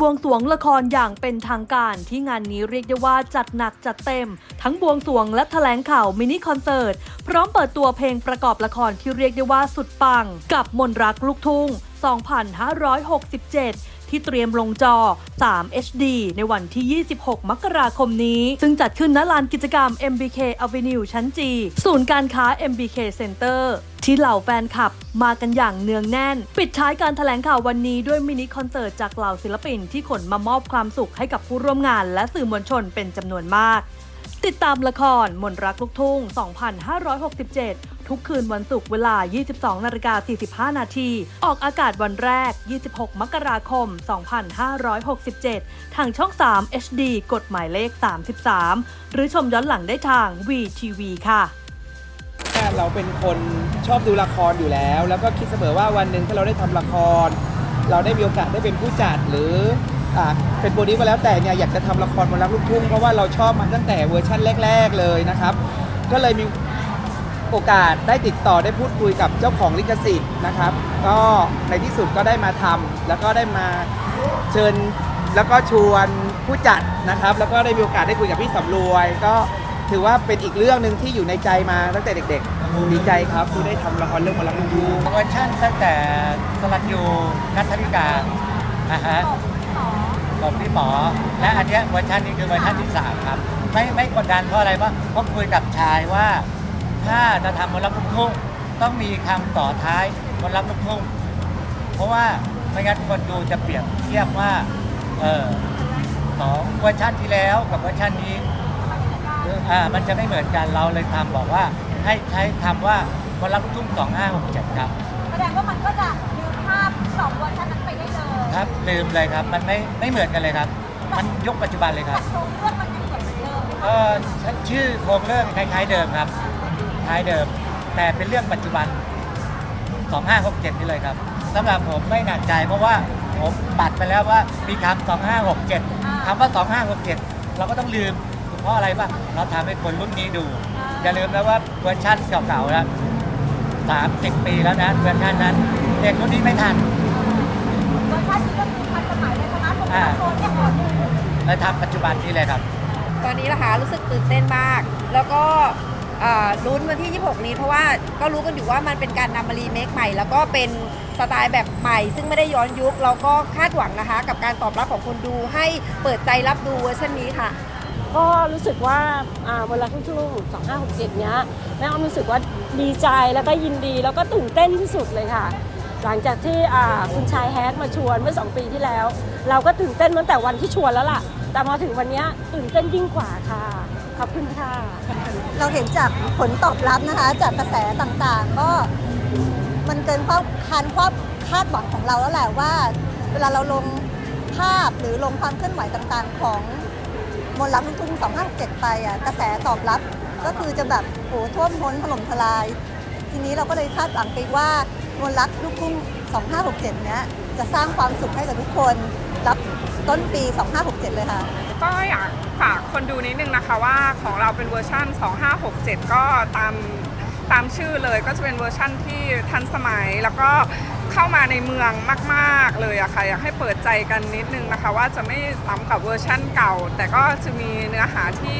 บวงสรวงละครอย่างเป็นทางการที่งานนี้เรียกได้ว่าจัดหนักจัดเต็ม ทั้งบวงสรวงและแถลงข่าวมินิคอนเสิร์ต พร้อมเปิดตัวเพลงประกอบละครที่เรียกได้ว่าสุดปัง กับมนรักลูกทุ่ง 2567 ที่เตรียมลงจอ 3 HD ในวันที่ 26 มกราคมนี้ ซึ่งจัดขึ้นณลานกิจกรรม MBK Avenue ชั้นจีศูนย์การค้า MBK Center ที่เหล่าแฟนคลับมากันอย่างเนืองแน่น ปิดท้ายการถแถลงข่าววันนี้ด้วยมินิคอนเสิร์ตจากเหล่าศิลปินที่ขนมามอบความสุขให้กับผู้ร่วมงาน และสื่อมวลชนเป็นจำนวนมาก ติดตามละครมนรักลูกทุ่ง 2567 ทุกคืนวันศุกร์เวลา 22นาฬิกา45 นาที ออกอากาศวันแรก 26 มกราคม 2567 ทางช่อง 3 HD กฎหมายเลข 33 หรือชมย้อนหลังได้ทาง VTV ค่ะเราเป็นคนชอบดูละครอยู่แล้ว แล้วก็คิดเสมอว่าวันหนึ่งถ้าเราได้ทำละคร เราได้มีโอกาสได้เป็นผู้จัดหรือเป็นโปรดิวก็แล้วแต่เนี่ยอยากจะทำละครบนรักลูกทุ่งเพราะว่าเราชอบมันตั้งแต่เวอร์ชั่นแรก ๆเลยนะครับ ก็เลยมี โอกาสได้ติดต่อได้พูดคุยกับเจ้าของลิขสิทธิ์นะครับ ก็ในที่สุดก็ได้มาทำแล้วก็ได้มาเชิญแล้วก็ชวนผู้จัดนะครับ แล้วก็ได้มีโอกาสได้คุยกับพี่สำรวย ก็ถือว่าเป็นอีกเรื่องหนึ่งที่อยู่ในใจมาตั้งแต่เด็กๆ ดีใจครับที่ได้ทำละครเรื่องมารักลูกทุ่งเวอร์ชันตั้งแต่สลัดยูนัทธริกานะฮะของพี่หมอ และอันเนี้ยเวอร์ชันนี้คือเวอร์ชันที่สามครับ ไม่ไม่กดดันเพราะอะไรเพราะเพราะคุยกับชายว่า ถ้าจะทำมนต์รักลูกทุ่งต้องมีคำต่อท้ายมนต์รักลูกทุ่งเพราะว่าไม่งั้นคนดูจะเปรียบเทียบว่าเออสองเวอร์ชันที่แล้วกับเวอร์ชันนี้อ่ามันจะไม่เหมือนกันเราเลยทำบอกว่าให้ใช้คำว่าคนรักลูกทุ่ง2567ครับ แสดงว่ามันก็จะลืมภาพสองเวอร์ชันนั้นไปได้เลยครับลืมเลยครับมันไม่ไม่เหมือนกันเลยครับ มันยกปัจจุบันเลยครับแต่โครงเรื่องมันยังเหมือนเดิม เออชื่อโครงเรื่องคล้ายๆเดิมครับ คล้ายเดิม แต่เป็นเรื่องปัจจุบัน 2567 นี่เลยครับสำหรับผมไม่หนักใจเพราะว่าผมปัดไปแล้วว่ามีคำ2567คำว่า 2567 เราก็ต้องลืมเพราะอะไรป่ะเราทำให้คนรุ่นนี้ดูอย่าลืมนะว่าเวอร์ชันเก่าๆแล้ว30 ปีแล้วนะเวอร์ชันนั้นเด็กรุ่นนี้ไม่ทันเวอร์ชันนี้ก็คือทันสมัยเลยสมาร์ทโฟนอ่าโฟนเนี่ยอ่อนอยู่เลยทำปัจจุบันนี้เลยครับ ตอนนี้นะคะรู้สึกตื่นเต้นมาก แล้วก็ เอ่อลุ้นวันที่ 26 นี้ เพราะว่าก็รู้กันอยู่ว่ามันเป็นการนำมารีเมคใหม่ แล้วก็เป็นสไตล์แบบใหม่ ซึ่งไม่ได้ย้อนยุค เราก็คาดหวังนะคะ กับการตอบรับของคนดูให้เปิดใจรับดูเวอร์ชันนี้ค่ะ ก็รู้สึกว่าอ่าวันรักลูกทุ่ง2567 เนี้ยแม่อ้อมรู้สึกว่าดีใจแล้วก็ยินดีแล้วก็ตื่นเต้นที่สุดเลยค่ะ หลังจากที่อ่าคุณชายแฮกมาชวนเมื่อ 2 ปีที่แล้ว เราก็ตื่นเต้นตั้งแต่วันที่ชวนแล้วล่ะ แต่พอถึงวันเนี้ยตื่นเต้นยิ่งกว่าค่ะ ขอบคุณค่ะ เราเห็นจากผลตอบรับนะคะ จากกระแสต่างๆ ก็มันเกินความคาดความคาดหวังของเราแล้วแหละว่า เวลาเราลงภาพหรือลงความเคลื่อนไหวต่างๆ ของมนรักลูกทุ่ง257 ไปอะกระแสตอบรับก็คือจะแบบโอ้ท่วมท้นถล่มทลาย ทีนี้เราก็เลยคาดหวังไปว่ามนรักลูกทุ่ง2567 เนี้ยจะสร้างความสุขให้กับทุกคนรับ ต้นปี 2567 เลยค่ะ ก็อยากฝากคนดูนิดนึงนะคะว่าของเราเป็นเวอร์ชัน2567 ก็ตามตามชื่อเลยก็จะเป็นเวอร์ชั่นที่ทันสมัยแล้วก็เข้ามาในเมืองมาก ๆ เลยอะค่ะ อยากให้เปิดใจกันนิดนึงนะคะ ว่าจะไม่ซ้ำกับเวอร์ชั่นเก่า แต่ก็จะมีเนื้อหาที่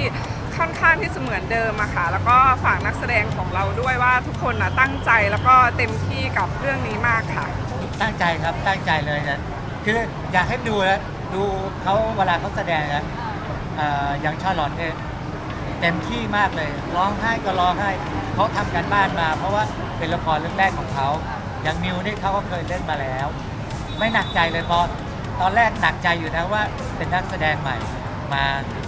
ค่อนข้างที่จะเหมือนเดิมอะค่ะ แล้วก็ฝากนักแสดงของเราด้วยว่าทุกคนนะตั้งใจแล้วก็เต็มที่กับเรื่องนี้มากค่ะ ตั้งใจครับตั้งใจเลยนะคืออยากให้ดูแล้ว ดูเขาเวลาเขาแสดงนะเอ่ออย่างชาลอตเนี่ยเต็มที่มากเลย ร้องไห้ก็ร้องไห้เขาทำการบ้านมา เพราะว่าเป็นละครเรื่องแรกของเขาอย่างมิวนี่เขาก็เคยเล่นมาแล้ว ไม่หนักใจเลยพอตอนแรกหนักใจอยู่นะว่าเป็นนักแสดงใหม่ มา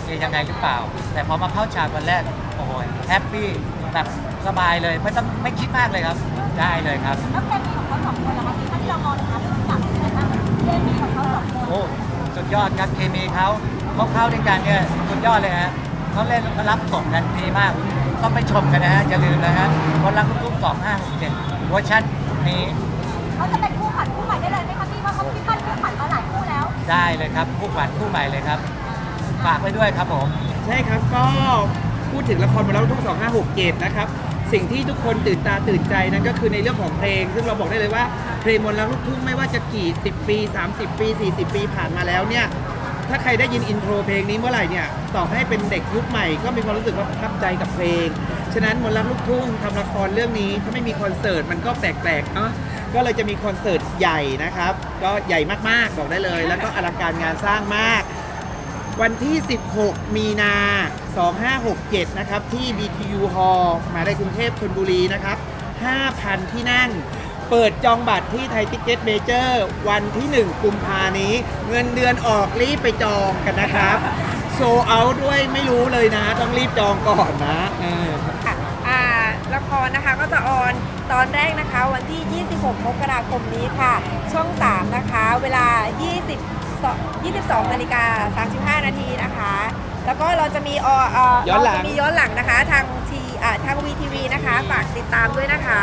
จะยังไงหรือเปล่า แต่พอมาเข้าฉากวันแรกโอ้โหแฮปปี้แบบสบายเลยไม่ต้องไม่คิดมากเลยครับได้เลยครับ แล้วเคมีของเขาสองคนล่ะคะที่ที่เรามองนะคะที่จับนะคะเคมีของเขาสองคน โอ้สุด ยอดครับเคมีเขาเขาเข้าด้วยกันเนี่ยสุดยอดเลยฮะเขาเล่นเขารับส่งกันดีมากต้องไปชมกันนะฮะอย่าลืมนะฮะคนรักลูกทุ่งสองห้าหกเจ็ดเวอร์ชันนี้เขาจะเป็นคู่ขวัญคู่ใหม่ได้เลยไหมคะพี่ว่าเขาพี่ปั้นคู่ขวัญมาหลายคู่แล้ว ได้เลยครับคู่ขวัญคู่ใหม่เลยครับฝากไว้ด้วยครับผม ใช่ครับก็พูดถึงละครมาแล้วทุก2567 นะครับ สิ่งที่ทุกคนตื่นตาตื่นใจนั่นก็คือในเรื่องของเพลง ซึ่งเราบอกได้เลยว่าเพลงมนต์รักลูกทุ่งไม่ว่าจะกี่ 10 ปี 30 ปี 40 ปีผ่านมาแล้วเนี่ยถ้าใครได้ยินอินโทรเพลงนี้เมื่อไหร่เนี่ยต่อให้เป็นเด็กยุคใหม่ก็มีความรู้สึกว่าประทับใจกับเพลง ฉะนั้นมนต์รักลูกทุ่งทำละครเรื่องนี้ถ้าไม่มีคอนเสิร์ตมันก็แปลกๆเนาะก็เลยจะมีคอนเสิร์ตใหญ่นะครับ ก็ใหญ่มากๆบอกได้เลย แล้วก็อลังการงานสร้างมาก วันที่ 16 มีนา 2567 นะครับ ที่ BTU Hall มาได้กรุงเทพชนบุรีนะครับ 5,000 ที่นั่ง เปิดจองบัตรที่ไทยทิกเก็ตเมเจอร์วันที่ 1 กุมภานี้ เงินเดือนออกรีบไปจองกันนะครับ โซเอาด้วยไม่รู้เลยนะ ต้องรีบจองก่อนนะเออ ค่ะอ่าละครนะคะก็จะออนตอนแรกนะคะ วันที่ 26 มกราคมนี้ค่ะ ช่อง 3 นะคะ เวลา 20 22นาฬิกา35 นาทีนะคะ แล้วก็เราจะมีออเย้อนหลัง เราจะมีย้อนหลังนะคะทางทีอ่าทางวีทีวีนะคะ ฝากติดตามด้วยนะคะ